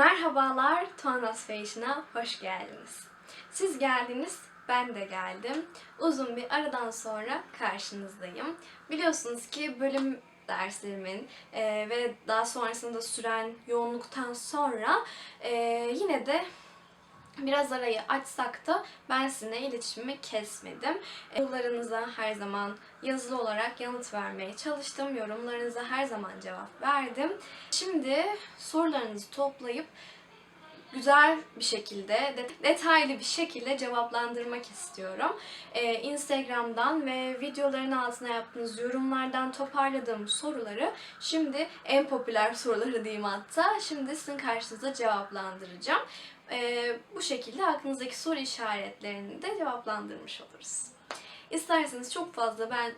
Merhabalar, Tuanas Fashion'a hoş geldiniz. Siz geldiniz, ben de geldim. Uzun bir aradan sonra karşınızdayım. Biliyorsunuz ki bölüm derslerimin e, ve daha sonrasında süren yoğunluktan sonra e, yine de Biraz arayı açsak da ben sizinle iletişimimi kesmedim. Sorularınıza her zaman yazılı olarak yanıt vermeye çalıştım. Yorumlarınıza her zaman cevap verdim. Şimdi sorularınızı toplayıp güzel bir şekilde, de- detaylı bir şekilde cevaplandırmak istiyorum. Ee, Instagram'dan ve videoların altına yaptığınız yorumlardan toparladığım soruları şimdi en popüler soruları diyeyim hatta şimdi sizin karşınıza cevaplandıracağım. Ee, bu şekilde aklınızdaki soru işaretlerini de cevaplandırmış oluruz. İsterseniz çok fazla ben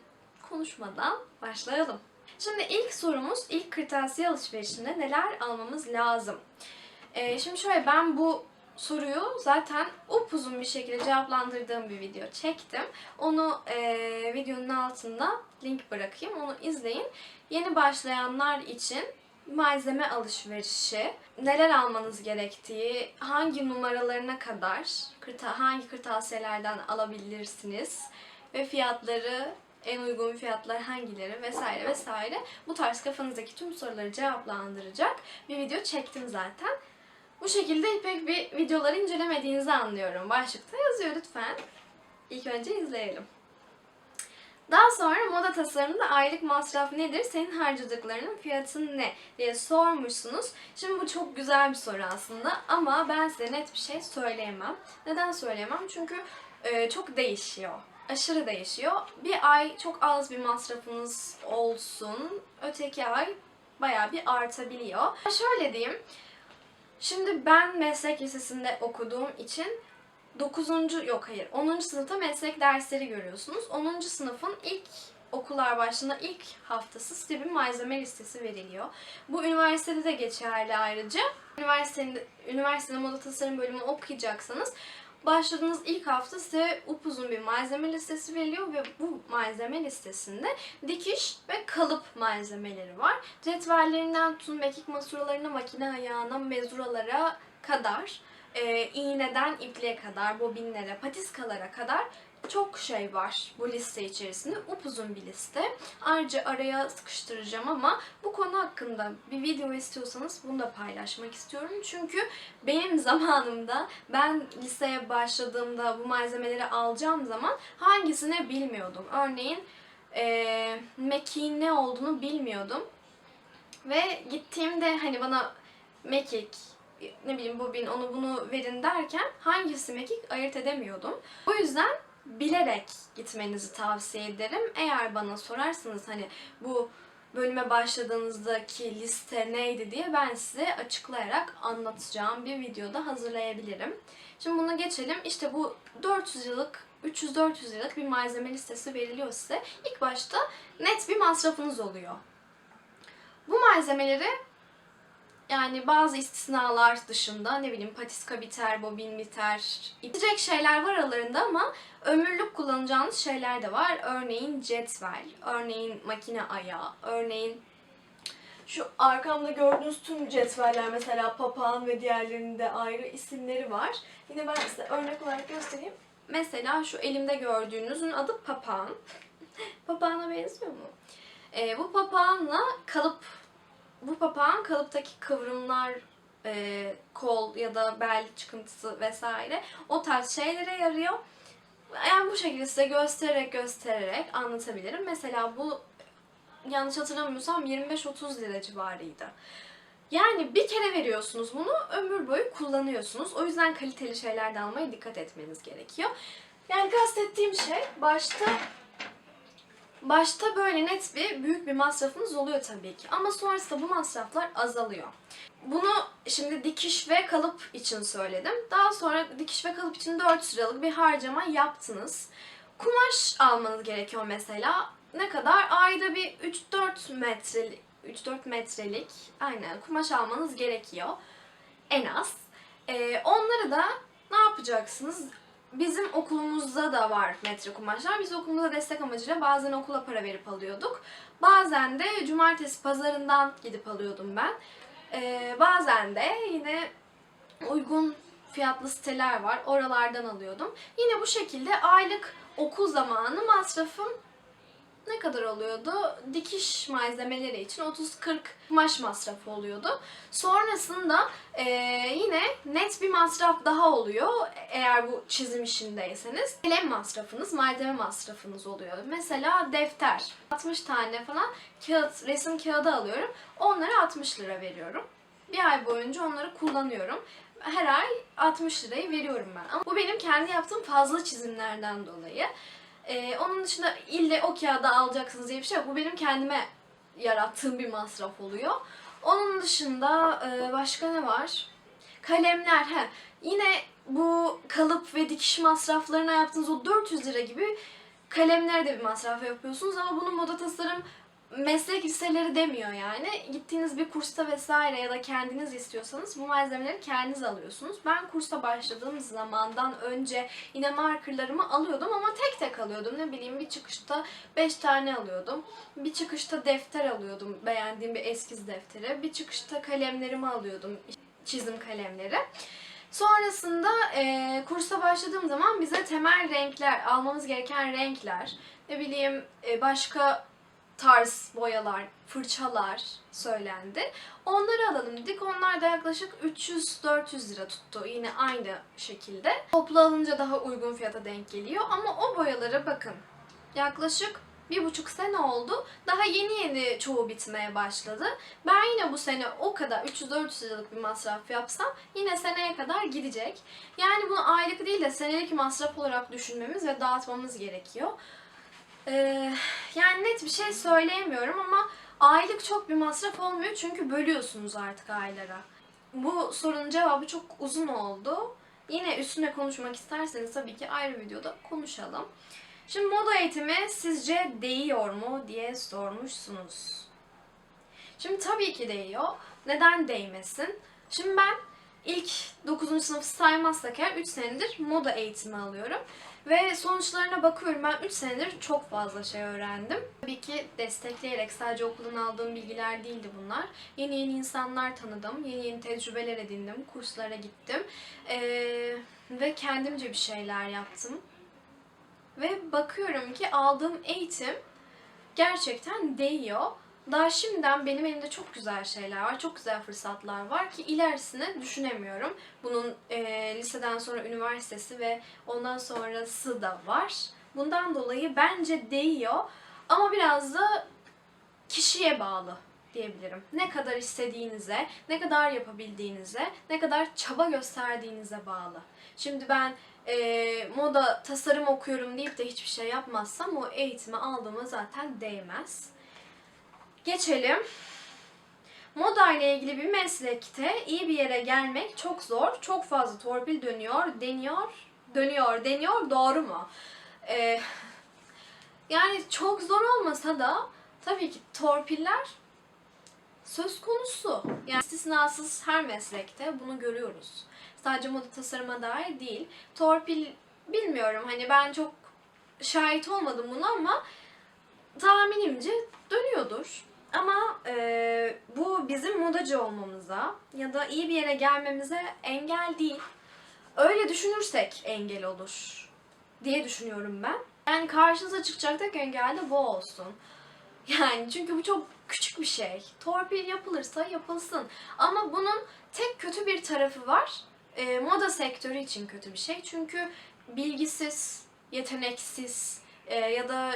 konuşmadan başlayalım. Şimdi ilk sorumuz ilk kırtasiye alışverişinde neler almamız lazım? Ee, şimdi şöyle ben bu soruyu zaten upuzun bir şekilde cevaplandırdığım bir video çektim. Onu e, videonun altında link bırakayım. Onu izleyin. Yeni başlayanlar için malzeme alışverişi, neler almanız gerektiği, hangi numaralarına kadar, kırta, hangi kırtasiyelerden alabilirsiniz ve fiyatları, en uygun fiyatlar hangileri vesaire vesaire bu tarz kafanızdaki tüm soruları cevaplandıracak bir video çektim zaten. Bu şekilde pek bir videoları incelemediğinizi anlıyorum. Başlıkta yazıyor lütfen. İlk önce izleyelim. Daha sonra moda tasarımında aylık masraf nedir? Senin harcadıklarının fiyatı ne? diye sormuşsunuz. Şimdi bu çok güzel bir soru aslında ama ben size net bir şey söyleyemem. Neden söyleyemem? Çünkü e, çok değişiyor. Aşırı değişiyor. Bir ay çok az bir masrafınız olsun. Öteki ay bayağı bir artabiliyor. Şöyle diyeyim. Şimdi ben meslek lisesinde okuduğum için 9. yok hayır 10. sınıfta meslek dersleri görüyorsunuz. 10. sınıfın ilk okullar başında ilk haftası size bir malzeme listesi veriliyor. Bu üniversitede de geçerli ayrıca. Üniversitede, üniversitede moda tasarım bölümü okuyacaksanız başladığınız ilk hafta size upuzun bir malzeme listesi veriliyor ve bu malzeme listesinde dikiş ve kalıp malzemeleri var. Cetvellerinden tutun mekik masuralarına, makine ayağına, mezuralara kadar e, iğneden ipliğe kadar, bobinlere, patiskalara kadar çok şey var bu liste içerisinde. Upuzun bir liste. Ayrıca araya sıkıştıracağım ama bu konu hakkında bir video istiyorsanız bunu da paylaşmak istiyorum. Çünkü benim zamanımda ben liseye başladığımda bu malzemeleri alacağım zaman hangisini bilmiyordum. Örneğin e, mekiğin ne olduğunu bilmiyordum. Ve gittiğimde hani bana mekik, ne bileyim bobin onu bunu verin derken hangisi mekik ayırt edemiyordum. O yüzden bilerek gitmenizi tavsiye ederim. Eğer bana sorarsanız hani bu bölüme başladığınızdaki liste neydi diye ben size açıklayarak anlatacağım bir videoda hazırlayabilirim. Şimdi bunu geçelim. İşte bu 400 yıllık 300-400 liralık bir malzeme listesi veriliyor size. İlk başta net bir masrafınız oluyor. Bu malzemeleri yani bazı istisnalar dışında ne bileyim patiska biter, bobin biter. İtecek şeyler var aralarında ama ömürlük kullanacağınız şeyler de var. Örneğin cetvel, örneğin makine ayağı, örneğin şu arkamda gördüğünüz tüm cetveller mesela papağan ve diğerlerinde ayrı isimleri var. Yine ben size örnek olarak göstereyim. Mesela şu elimde gördüğünüzün adı papağan. Papağana benziyor mu? Ee, bu papağanla kalıp bu papağan kalıptaki kıvrımlar, e, kol ya da bel çıkıntısı vesaire o tarz şeylere yarıyor. Yani bu şekilde size göstererek göstererek anlatabilirim. Mesela bu yanlış hatırlamıyorsam 25-30 lira civarıydı. Yani bir kere veriyorsunuz bunu, ömür boyu kullanıyorsunuz. O yüzden kaliteli şeyler de almaya dikkat etmeniz gerekiyor. Yani kastettiğim şey başta Başta böyle net bir büyük bir masrafınız oluyor tabii ki ama sonrasında bu masraflar azalıyor. Bunu şimdi dikiş ve kalıp için söyledim. Daha sonra dikiş ve kalıp için 4 liralık bir harcama yaptınız. Kumaş almanız gerekiyor mesela. Ne kadar? Ayda bir 3-4 metrelik 3-4 metrelik aynen kumaş almanız gerekiyor. En az. Ee, onları da ne yapacaksınız? Bizim okulumuzda da var metre kumaşlar. Biz okulumuza destek amacıyla bazen okula para verip alıyorduk. Bazen de cumartesi pazarından gidip alıyordum ben. Ee, bazen de yine uygun fiyatlı siteler var. Oralardan alıyordum. Yine bu şekilde aylık okul zamanı masrafım ne kadar oluyordu? Dikiş malzemeleri için 30-40 kumaş masrafı oluyordu. Sonrasında eee, yine net bir masraf daha oluyor eğer bu çizim işindeyseniz. Kalem masrafınız, malzeme masrafınız oluyor. Mesela defter. 60 tane falan kağıt, resim kağıdı alıyorum. Onlara 60 lira veriyorum. Bir ay boyunca onları kullanıyorum. Her ay 60 lirayı veriyorum ben. Ama bu benim kendi yaptığım fazla çizimlerden dolayı. Ee, onun dışında ille o kağıdı alacaksınız diye bir şey yok. Bu benim kendime yarattığım bir masraf oluyor. Onun dışında e, başka ne var? Kalemler. He. Yine bu kalıp ve dikiş masraflarına yaptığınız o 400 lira gibi kalemlere de bir masraf yapıyorsunuz ama bunu moda tasarım meslek liseleri demiyor yani. Gittiğiniz bir kursta vesaire ya da kendiniz istiyorsanız bu malzemeleri kendiniz alıyorsunuz. Ben kursa başladığım zamandan önce yine markerlarımı alıyordum ama tek tek alıyordum. Ne bileyim bir çıkışta 5 tane alıyordum. Bir çıkışta defter alıyordum. Beğendiğim bir eskiz defteri. Bir çıkışta kalemlerimi alıyordum. Çizim kalemleri. Sonrasında e, kursa başladığım zaman bize temel renkler, almamız gereken renkler, ne bileyim e, başka tarz boyalar, fırçalar söylendi. Onları alalım dedik. Onlar da yaklaşık 300-400 lira tuttu. Yine aynı şekilde. Toplu alınca daha uygun fiyata denk geliyor. Ama o boyalara bakın. Yaklaşık bir buçuk sene oldu. Daha yeni yeni çoğu bitmeye başladı. Ben yine bu sene o kadar 300-400 liralık bir masraf yapsam yine seneye kadar gidecek. Yani bunu aylık değil de senelik masraf olarak düşünmemiz ve dağıtmamız gerekiyor. Ee, yani net bir şey söyleyemiyorum ama aylık çok bir masraf olmuyor çünkü bölüyorsunuz artık aylara. Bu sorunun cevabı çok uzun oldu. Yine üstüne konuşmak isterseniz tabii ki ayrı videoda konuşalım. Şimdi moda eğitimi sizce değiyor mu diye sormuşsunuz. Şimdi tabii ki değiyor. Neden değmesin? Şimdi ben ilk 9. sınıf saymazsak eğer 3 senedir moda eğitimi alıyorum. Ve sonuçlarına bakıyorum ben 3 senedir çok fazla şey öğrendim. Tabii ki destekleyerek sadece okuldan aldığım bilgiler değildi bunlar. Yeni yeni insanlar tanıdım, yeni yeni tecrübeler edindim, kurslara gittim. Ee, ve kendimce bir şeyler yaptım. Ve bakıyorum ki aldığım eğitim gerçekten değiyor. Daha şimdiden benim elimde çok güzel şeyler var, çok güzel fırsatlar var ki ilerisini düşünemiyorum. Bunun e, liseden sonra üniversitesi ve ondan sonrası da var. Bundan dolayı bence değiyor ama biraz da kişiye bağlı diyebilirim. Ne kadar istediğinize, ne kadar yapabildiğinize, ne kadar çaba gösterdiğinize bağlı. Şimdi ben e, moda tasarım okuyorum deyip de hiçbir şey yapmazsam o eğitimi aldığıma zaten değmez. Geçelim. Moda ile ilgili bir meslekte iyi bir yere gelmek çok zor. Çok fazla torpil dönüyor, deniyor, dönüyor, deniyor. Doğru mu? Ee, yani çok zor olmasa da tabii ki torpiller söz konusu. Yani istisnasız her meslekte bunu görüyoruz. Sadece moda tasarıma dair değil. Torpil bilmiyorum hani ben çok şahit olmadım buna ama tahminimce dönüyordur. Ama e, bu bizim modacı olmamıza ya da iyi bir yere gelmemize engel değil. Öyle düşünürsek engel olur diye düşünüyorum ben. Yani karşınıza çıkacak tek engel de bu olsun. Yani çünkü bu çok küçük bir şey. Torpil yapılırsa yapılsın. Ama bunun tek kötü bir tarafı var. E, moda sektörü için kötü bir şey. Çünkü bilgisiz, yeteneksiz e, ya da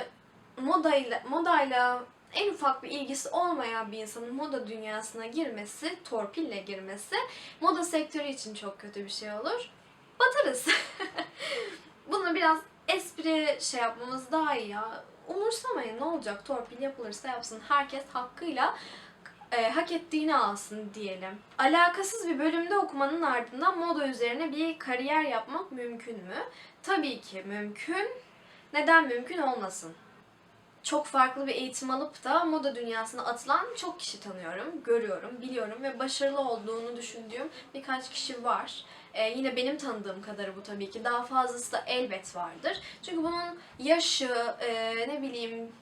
modayla modayla en ufak bir ilgisi olmayan bir insanın moda dünyasına girmesi, torpille girmesi moda sektörü için çok kötü bir şey olur. Batarız. Bunu biraz espri şey yapmamız daha iyi ya. Umursamayın ne olacak torpil yapılırsa yapsın. Herkes hakkıyla e, hak ettiğini alsın diyelim. Alakasız bir bölümde okumanın ardından moda üzerine bir kariyer yapmak mümkün mü? Tabii ki mümkün. Neden mümkün olmasın? Çok farklı bir eğitim alıp da moda dünyasına atılan çok kişi tanıyorum, görüyorum, biliyorum ve başarılı olduğunu düşündüğüm birkaç kişi var. Ee, yine benim tanıdığım kadarı bu tabii ki. Daha fazlası da elbet vardır. Çünkü bunun yaşı, e, ne bileyim,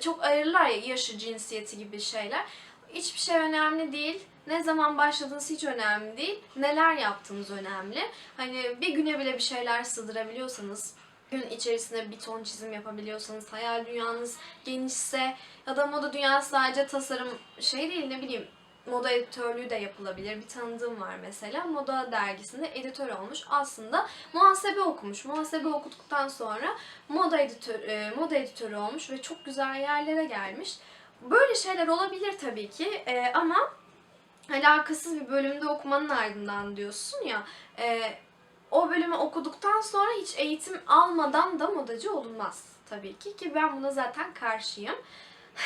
çok ayırırlar ya yaşı, cinsiyeti gibi şeyler. Hiçbir şey önemli değil. Ne zaman başladığınız hiç önemli değil. Neler yaptığınız önemli. Hani bir güne bile bir şeyler sığdırabiliyorsanız, gün içerisinde bir ton çizim yapabiliyorsanız, hayal dünyanız genişse ya da moda dünyası sadece tasarım şey değil ne bileyim moda editörlüğü de yapılabilir. Bir tanıdığım var mesela. Moda dergisinde editör olmuş. Aslında muhasebe okumuş. Muhasebe okuduktan sonra moda editör e, moda editörü olmuş ve çok güzel yerlere gelmiş. Böyle şeyler olabilir tabii ki e, ama alakasız bir bölümde okumanın ardından diyorsun ya e, o bölümü okuduktan sonra hiç eğitim almadan da modacı olunmaz tabii ki ki ben buna zaten karşıyım.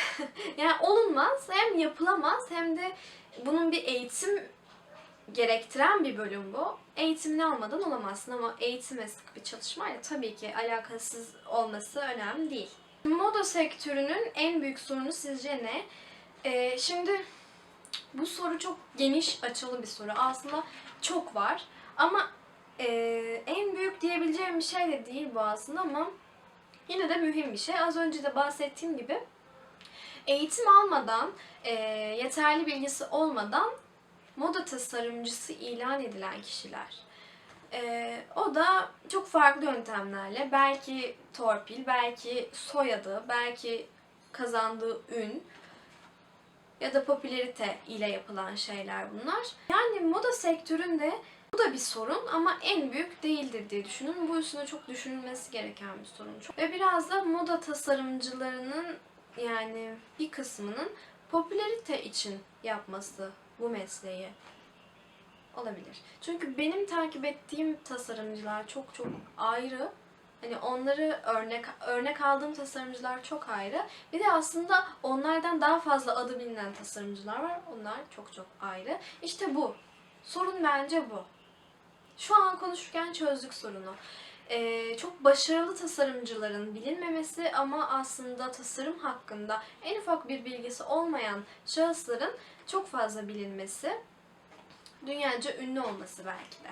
yani olunmaz hem yapılamaz hem de bunun bir eğitim gerektiren bir bölüm bu. Eğitimini almadan olamazsın ama eğitime sık bir çalışmayla tabii ki alakasız olması önemli değil. Moda sektörünün en büyük sorunu sizce ne? Ee, şimdi bu soru çok geniş açılı bir soru. Aslında çok var. Ama e, en büyük diyebileceğim bir şey de değil bu aslında ama yine de mühim bir şey. Az önce de bahsettiğim gibi eğitim almadan, e, yeterli bilgisi olmadan moda tasarımcısı ilan edilen kişiler. E, o da çok farklı yöntemlerle, belki torpil, belki soyadı, belki kazandığı ün ya da popülerite ile yapılan şeyler bunlar. Yani moda sektöründe bu da bir sorun ama en büyük değildir diye düşünüyorum. Bu üstüne çok düşünülmesi gereken bir sorun. Ve biraz da moda tasarımcılarının yani bir kısmının popülerite için yapması bu mesleği olabilir. Çünkü benim takip ettiğim tasarımcılar çok çok ayrı. Hani onları örnek örnek aldığım tasarımcılar çok ayrı. Bir de aslında onlardan daha fazla adı bilinen tasarımcılar var. Onlar çok çok ayrı. İşte bu. Sorun bence bu. Şu an konuşurken çözdük sorunu. Ee, çok başarılı tasarımcıların bilinmemesi ama aslında tasarım hakkında en ufak bir bilgisi olmayan şahısların çok fazla bilinmesi, dünyaca ünlü olması belki de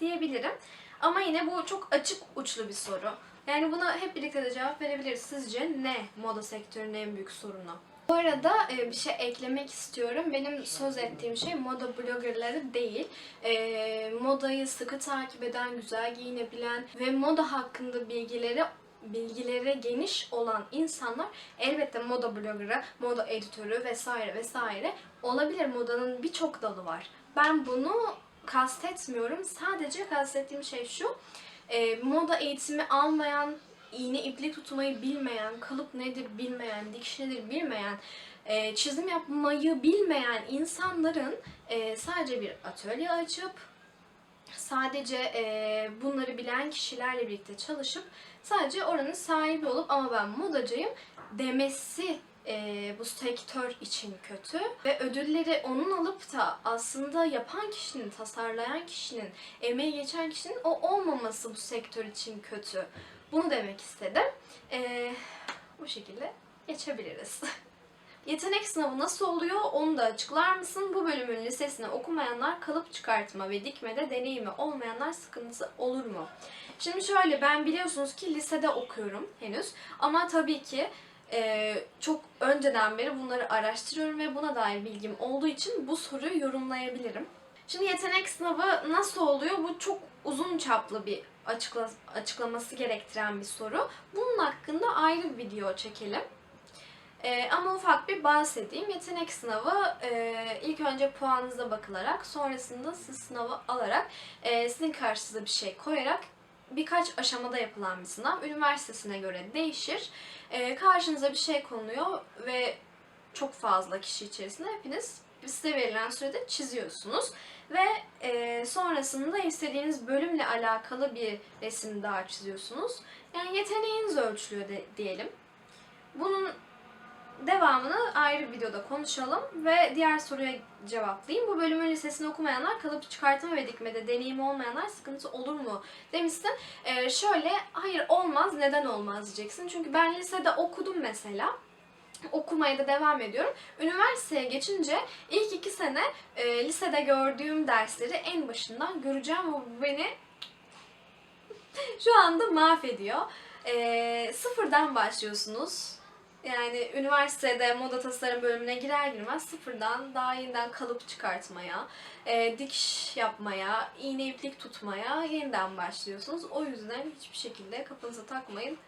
diyebilirim. Ama yine bu çok açık uçlu bir soru. Yani buna hep birlikte de cevap verebiliriz. Sizce ne moda sektörünün en büyük sorunu? Bu arada e, bir şey eklemek istiyorum. Benim söz ettiğim şey moda bloggerları değil. E, modayı sıkı takip eden, güzel giyinebilen ve moda hakkında bilgileri bilgileri geniş olan insanlar elbette moda bloggerı, moda editörü vesaire vesaire olabilir. Modanın birçok dalı var. Ben bunu kastetmiyorum. Sadece kastettiğim şey şu. E, moda eğitimi almayan, iğne iplik tutmayı bilmeyen, kalıp nedir bilmeyen, dikiş nedir bilmeyen, e, çizim yapmayı bilmeyen insanların e, sadece bir atölye açıp sadece e, bunları bilen kişilerle birlikte çalışıp sadece oranın sahibi olup ama ben modacıyım demesi e, bu sektör için kötü ve ödülleri onun alıp da aslında yapan kişinin, tasarlayan kişinin, emeği geçen kişinin o olmaması bu sektör için kötü. Bunu demek istedim. E, bu şekilde geçebiliriz. Yetenek sınavı nasıl oluyor onu da açıklar mısın? Bu bölümün lisesini okumayanlar kalıp çıkartma ve dikmede deneyimi olmayanlar sıkıntısı olur mu? Şimdi şöyle ben biliyorsunuz ki lisede okuyorum henüz ama tabii ki e, çok önceden beri bunları araştırıyorum ve buna dair bilgim olduğu için bu soruyu yorumlayabilirim. Şimdi yetenek sınavı nasıl oluyor? Bu çok uzun çaplı bir açıkla, açıklaması gerektiren bir soru. Bunun hakkında ayrı bir video çekelim. Ee, ama ufak bir bahsedeyim. Yetenek sınavı e, ilk önce puanınıza bakılarak, sonrasında siz sınavı alarak, e, sizin karşınıza bir şey koyarak birkaç aşamada yapılan bir sınav. Üniversitesine göre değişir. E, karşınıza bir şey konuluyor ve çok fazla kişi içerisinde hepiniz size verilen sürede çiziyorsunuz. Ve e, sonrasında istediğiniz bölümle alakalı bir resim daha çiziyorsunuz. Yani yeteneğiniz ölçülüyor de, diyelim. Bunun devamını ayrı videoda konuşalım ve diğer soruya cevaplayayım. Bu bölümün lisesini okumayanlar, kalıp çıkartma ve dikmede deneyimi olmayanlar sıkıntı olur mu demişsin. Ee, şöyle, hayır olmaz, neden olmaz diyeceksin. Çünkü ben lisede okudum mesela okumaya da devam ediyorum. Üniversiteye geçince ilk iki sene e, lisede gördüğüm dersleri en başından göreceğim ve bu beni şu anda mahvediyor. E, sıfırdan başlıyorsunuz Yani üniversitede moda tasarım bölümüne girer girmez sıfırdan daha yeniden kalıp çıkartmaya, e, dikiş yapmaya, iğne iplik tutmaya yeniden başlıyorsunuz. O yüzden hiçbir şekilde kafanıza takmayın.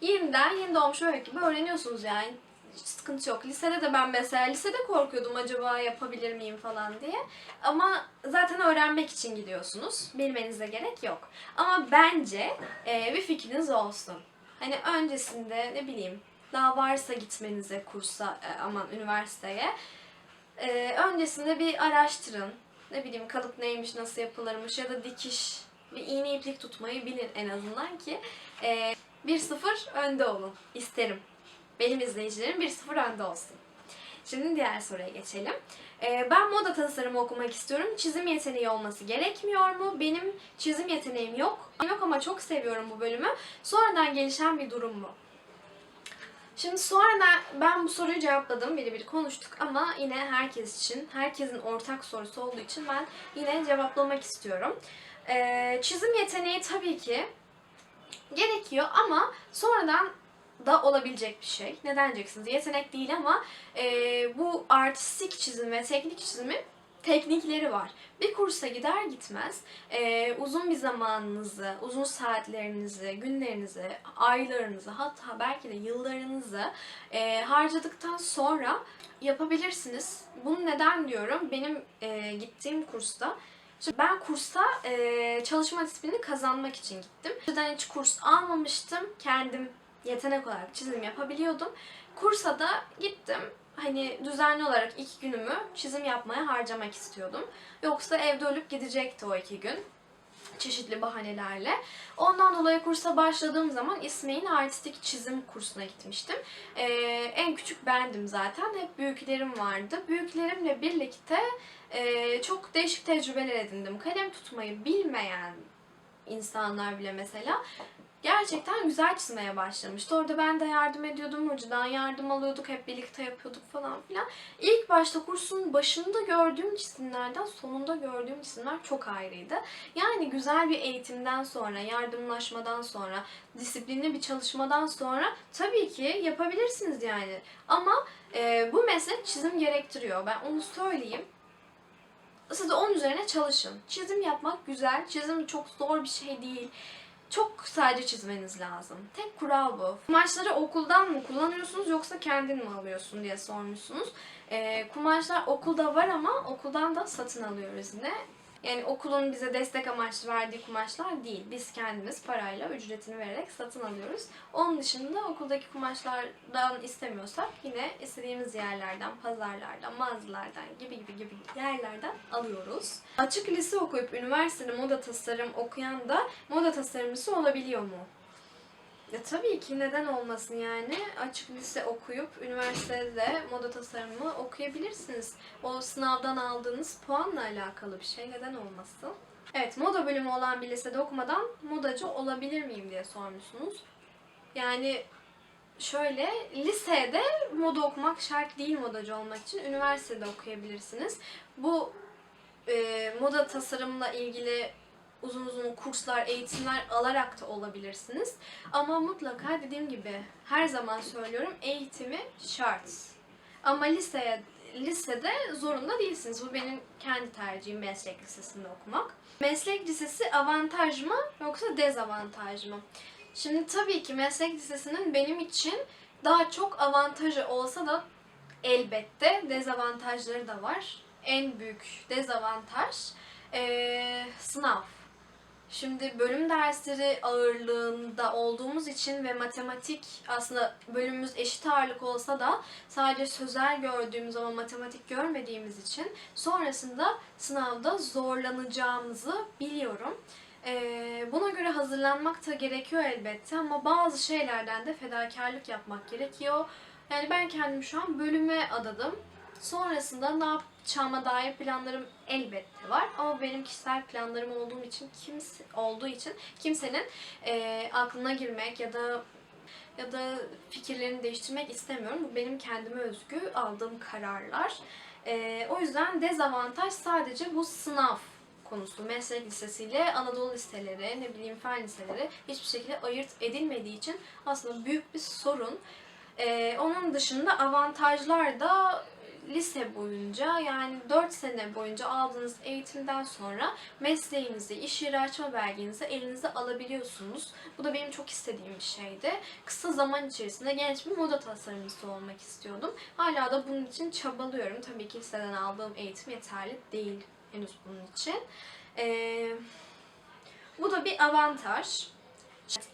Yeniden yeni doğmuş bebek gibi öğreniyorsunuz yani. Hiç sıkıntı yok. Lisede de ben mesela lisede korkuyordum acaba yapabilir miyim falan diye. Ama zaten öğrenmek için gidiyorsunuz. Bilmenize gerek yok. Ama bence e, bir fikriniz olsun. Hani öncesinde ne bileyim daha varsa gitmenize kursa e, aman üniversiteye e, öncesinde bir araştırın. Ne bileyim kalıp neymiş, nasıl yapılırmış ya da dikiş, bir iğne iplik tutmayı bilin en azından ki e, 1-0 önde olun isterim. Benim izleyicilerim 1-0 önde olsun. Şimdi diğer soruya geçelim. Ee, ben moda tasarımı okumak istiyorum. Çizim yeteneği olması gerekmiyor mu? Benim çizim yeteneğim yok. Yok ama çok seviyorum bu bölümü. Sonradan gelişen bir durum bu. Şimdi sonradan ben bu soruyu cevapladım. Biri biri konuştuk ama yine herkes için, herkesin ortak sorusu olduğu için ben yine cevaplamak istiyorum. Ee, çizim yeteneği tabii ki gerekiyor ama sonradan da olabilecek bir şey. Neden diyeceksiniz? Yetenek değil ama e, bu artistik çizim ve teknik çizimin teknikleri var. Bir kursa gider gitmez e, uzun bir zamanınızı, uzun saatlerinizi, günlerinizi, aylarınızı hatta belki de yıllarınızı e, harcadıktan sonra yapabilirsiniz. Bunu neden diyorum? Benim e, gittiğim kursta ben kursa e, çalışma disiplini kazanmak için gittim. Önceden hiç kurs almamıştım. Kendim yetenek olarak çizim yapabiliyordum. Kursa da gittim. Hani düzenli olarak iki günümü çizim yapmaya harcamak istiyordum. Yoksa evde ölüp gidecekti o iki gün çeşitli bahanelerle. Ondan dolayı kursa başladığım zaman İsmail'in artistik çizim kursuna gitmiştim. Ee, en küçük bendim zaten. Hep büyüklerim vardı. Büyüklerimle birlikte e, çok değişik tecrübeler edindim. Kalem tutmayı bilmeyen insanlar bile mesela gerçekten güzel çizmeye başlamıştı. Orada ben de yardım ediyordum, hocadan yardım alıyorduk, hep birlikte yapıyorduk falan filan. İlk başta kursun başında gördüğüm çizimlerden sonunda gördüğüm çizimler çok ayrıydı. Yani güzel bir eğitimden sonra, yardımlaşmadan sonra, disiplinli bir çalışmadan sonra tabii ki yapabilirsiniz yani. Ama e, bu meslek çizim gerektiriyor. Ben onu söyleyeyim. Siz de onun üzerine çalışın. Çizim yapmak güzel. Çizim çok zor bir şey değil. Çok sadece çizmeniz lazım. Tek kural bu. Kumaşları okuldan mı kullanıyorsunuz yoksa kendin mi alıyorsun diye sormuşsunuz. Ee, kumaşlar okulda var ama okuldan da satın alıyoruz yine. Yani okulun bize destek amaçlı verdiği kumaşlar değil. Biz kendimiz parayla ücretini vererek satın alıyoruz. Onun dışında okuldaki kumaşlardan istemiyorsak yine istediğimiz yerlerden, pazarlardan, mağazalardan gibi gibi gibi yerlerden alıyoruz. Açık lise okuyup üniversitede moda tasarım okuyan da moda tasarımcısı olabiliyor mu? Ya tabii ki neden olmasın yani. Açık lise okuyup üniversitede de moda tasarımı okuyabilirsiniz. O sınavdan aldığınız puanla alakalı bir şey neden olmasın? Evet, moda bölümü olan bir lisede okumadan modacı olabilir miyim diye sormuşsunuz. Yani şöyle lisede moda okumak şart değil modacı olmak için üniversitede okuyabilirsiniz. Bu e, moda tasarımla ilgili uzun uzun kurslar, eğitimler alarak da olabilirsiniz. Ama mutlaka dediğim gibi her zaman söylüyorum eğitimi şart. Ama liseye lisede zorunda değilsiniz. Bu benim kendi tercihim meslek lisesinde okumak. Meslek lisesi avantaj mı yoksa dezavantaj mı? Şimdi tabii ki meslek lisesinin benim için daha çok avantajı olsa da elbette dezavantajları da var. En büyük dezavantaj eee, sınav. Şimdi bölüm dersleri ağırlığında olduğumuz için ve matematik aslında bölümümüz eşit ağırlık olsa da sadece sözel gördüğümüz ama matematik görmediğimiz için sonrasında sınavda zorlanacağımızı biliyorum. Ee, buna göre hazırlanmak da gerekiyor elbette ama bazı şeylerden de fedakarlık yapmak gerekiyor. Yani ben kendim şu an bölüme adadım. Sonrasında ne yapacağıma dair planlarım elbette var ama benim kişisel planlarım olduğum için kimse olduğu için kimsenin e, aklına girmek ya da ya da fikirlerini değiştirmek istemiyorum. Bu benim kendime özgü aldığım kararlar. E, o yüzden dezavantaj sadece bu sınav konusu. Meslek lisesiyle Anadolu liseleri, ne bileyim fen liseleri hiçbir şekilde ayırt edilmediği için aslında büyük bir sorun. Ee, onun dışında avantajlar da lise boyunca yani 4 sene boyunca aldığınız eğitimden sonra mesleğinizi, iş yeri açma belgenizi elinize alabiliyorsunuz. Bu da benim çok istediğim bir şeydi. Kısa zaman içerisinde genç bir moda tasarımcısı olmak istiyordum. Hala da bunun için çabalıyorum. Tabii ki liseden aldığım eğitim yeterli değil henüz bunun için. Ee, bu da bir avantaj.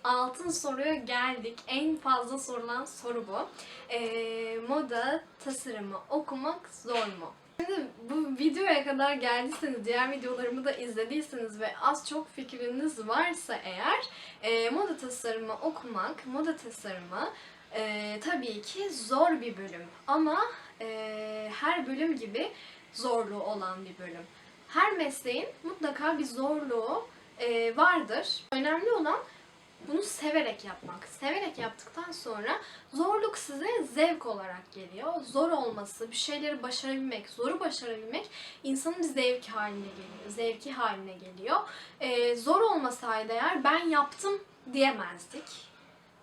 Altın soruya geldik. En fazla sorulan soru bu. Ee, moda tasarımı okumak zor mu? Şimdi bu videoya kadar geldiyseniz, diğer videolarımı da izlediyseniz ve az çok fikriniz varsa eğer e, moda tasarımı okumak, moda tasarımı e, tabii ki zor bir bölüm. Ama e, her bölüm gibi zorluğu olan bir bölüm. Her mesleğin mutlaka bir zorluğu e, vardır. Önemli olan bunu severek yapmak. Severek yaptıktan sonra zorluk size zevk olarak geliyor. Zor olması, bir şeyleri başarabilmek, zoru başarabilmek insanın bir zevki haline geliyor. Zevki haline geliyor. Ee, zor olmasaydı eğer ben yaptım diyemezdik.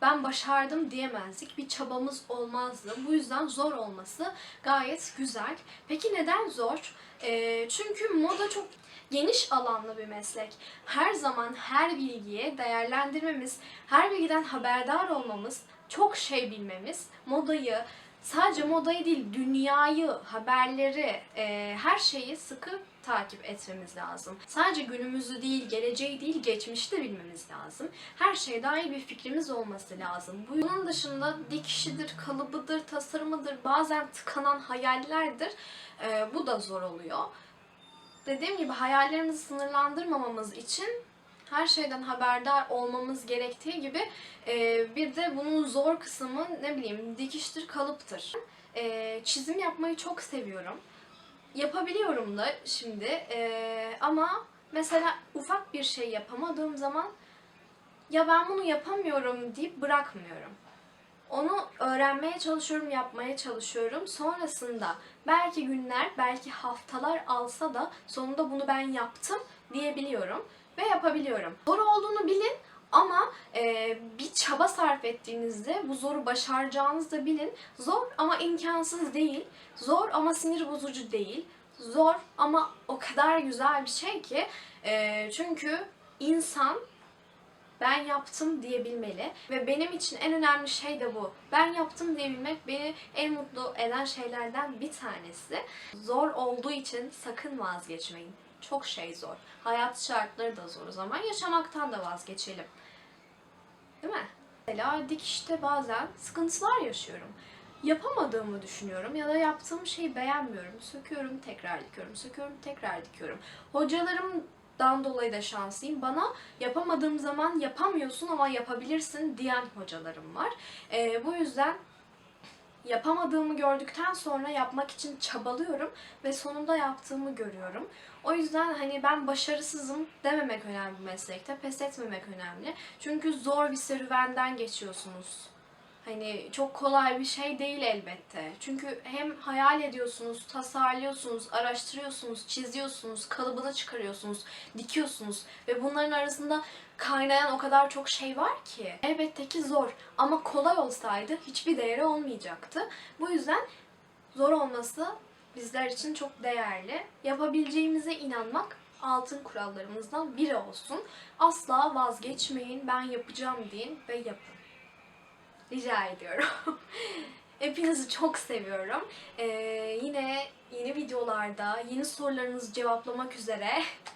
Ben başardım diyemezdik. Bir çabamız olmazdı. Bu yüzden zor olması gayet güzel. Peki neden zor? Ee, çünkü moda çok geniş alanlı bir meslek. Her zaman her bilgiye değerlendirmemiz, her bilgiden haberdar olmamız, çok şey bilmemiz, modayı, sadece modayı değil dünyayı, haberleri, e, her şeyi sıkı takip etmemiz lazım. Sadece günümüzü değil, geleceği değil, geçmişi de bilmemiz lazım. Her şeye dair bir fikrimiz olması lazım. Bunun dışında dikişidir, kalıbıdır, tasarımıdır, bazen tıkanan hayallerdir. E, bu da zor oluyor dediğim gibi hayallerimizi sınırlandırmamamız için her şeyden haberdar olmamız gerektiği gibi e, bir de bunun zor kısmı ne bileyim dikiştir, kalıptır. E, çizim yapmayı çok seviyorum. Yapabiliyorum da şimdi e, ama mesela ufak bir şey yapamadığım zaman ya ben bunu yapamıyorum deyip bırakmıyorum. Onu öğrenmeye çalışıyorum, yapmaya çalışıyorum. Sonrasında belki günler, belki haftalar alsa da sonunda bunu ben yaptım diyebiliyorum ve yapabiliyorum. Zor olduğunu bilin ama e, bir çaba sarf ettiğinizde bu zoru başaracağınızı da bilin. Zor ama imkansız değil. Zor ama sinir bozucu değil. Zor ama o kadar güzel bir şey ki e, çünkü insan ben yaptım diyebilmeli. Ve benim için en önemli şey de bu. Ben yaptım diyebilmek beni en mutlu eden şeylerden bir tanesi. Zor olduğu için sakın vazgeçmeyin. Çok şey zor. Hayat şartları da zor o zaman. Yaşamaktan da vazgeçelim. Değil mi? Mesela dikişte bazen sıkıntılar yaşıyorum. Yapamadığımı düşünüyorum ya da yaptığım şeyi beğenmiyorum. Söküyorum, tekrar dikiyorum. Söküyorum, tekrar dikiyorum. Hocalarım dan dolayı da şanslıyım. Bana yapamadığım zaman yapamıyorsun ama yapabilirsin diyen hocalarım var. Ee, bu yüzden yapamadığımı gördükten sonra yapmak için çabalıyorum ve sonunda yaptığımı görüyorum. O yüzden hani ben başarısızım dememek önemli bu meslekte, pes etmemek önemli. Çünkü zor bir serüvenden geçiyorsunuz. Hani çok kolay bir şey değil elbette. Çünkü hem hayal ediyorsunuz, tasarlıyorsunuz, araştırıyorsunuz, çiziyorsunuz, kalıbını çıkarıyorsunuz, dikiyorsunuz ve bunların arasında kaynayan o kadar çok şey var ki. Elbette ki zor ama kolay olsaydı hiçbir değeri olmayacaktı. Bu yüzden zor olması bizler için çok değerli. Yapabileceğimize inanmak altın kurallarımızdan biri olsun. Asla vazgeçmeyin, ben yapacağım deyin ve yapın. Rica ediyorum. Hepinizi çok seviyorum. Ee, yine yeni videolarda, yeni sorularınızı cevaplamak üzere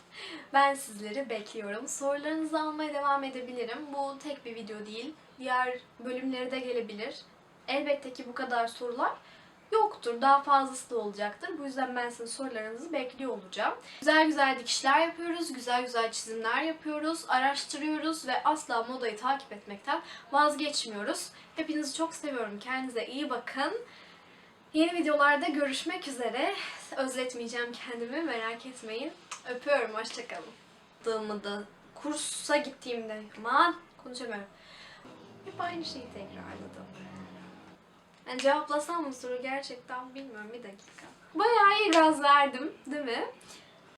ben sizleri bekliyorum. Sorularınızı almaya devam edebilirim. Bu tek bir video değil. Diğer bölümleri de gelebilir. Elbette ki bu kadar sorular yoktur. Daha fazlası da olacaktır. Bu yüzden ben sizin sorularınızı bekliyor olacağım. Güzel güzel dikişler yapıyoruz. Güzel güzel çizimler yapıyoruz. Araştırıyoruz ve asla modayı takip etmekten vazgeçmiyoruz. Hepinizi çok seviyorum. Kendinize iyi bakın. Yeni videolarda görüşmek üzere. Özletmeyeceğim kendimi merak etmeyin. Öpüyorum. Hoşçakalın. Da kursa gittiğimde aman konuşamıyorum. Hep aynı şeyi tekrarladım. Yani cevaplasam mı soru gerçekten bilmiyorum bir dakika. Bayağı iyi gaz verdim değil mi?